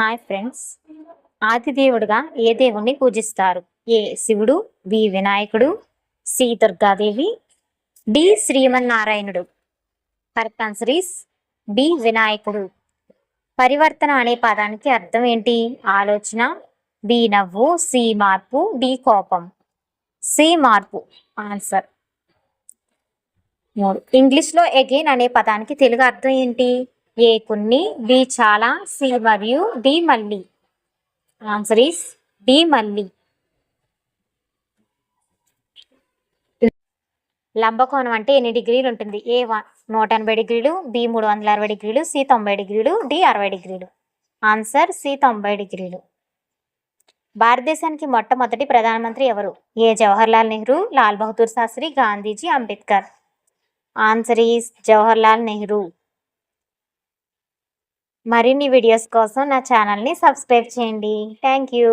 Hi friends. ఆదిదేవుడుగా ఏ దేవుణ్ణి పూజిస్తారు? ఏ శివుడు బి వినాయకుడు సి దుర్గాదేవి డి శ్రీమన్నారాయణుడు. కరెక్ట్ ఆన్సర్ ఈస్ బి వినాయకుడు. పరివర్తన అనే పదానికి అర్థం ఏంటి? ఆలోచన బి నవ్వు సి మార్పు డి కోపం. సి మార్పు ఆన్సర్. మూడు. ఇంగ్లీష్లో ఎగైన్ అనే పదానికి తెలుగు అర్థం ఏంటి? ఏ కొన్ని బి చాలా సి మరియు డి మళ్ళీ. ఆన్సర్ ఈస్ డి మళ్ళీ. లంబకోణం అంటే ఎన్ని డిగ్రీలు ఉంటుంది? ఏ వన్ నూట ఎనభై డిగ్రీలు బి మూడు వందల అరవై డిగ్రీలు సి తొంభై డిగ్రీలు డి అరవై డిగ్రీలు. ఆన్సర్ సి తొంభై డిగ్రీలు. భారతదేశానికి మొట్టమొదటి ప్రధానమంత్రి ఎవరు? A Jawaharlal Nehru Lal Bahadur Shastri Gandhiji Ambedkar. Answer is Jawaharlal Nehru. మరిన్ని వీడియోస్ కోసం నా ఛానల్ని సబ్స్క్రైబ్ చేయండి. Thank you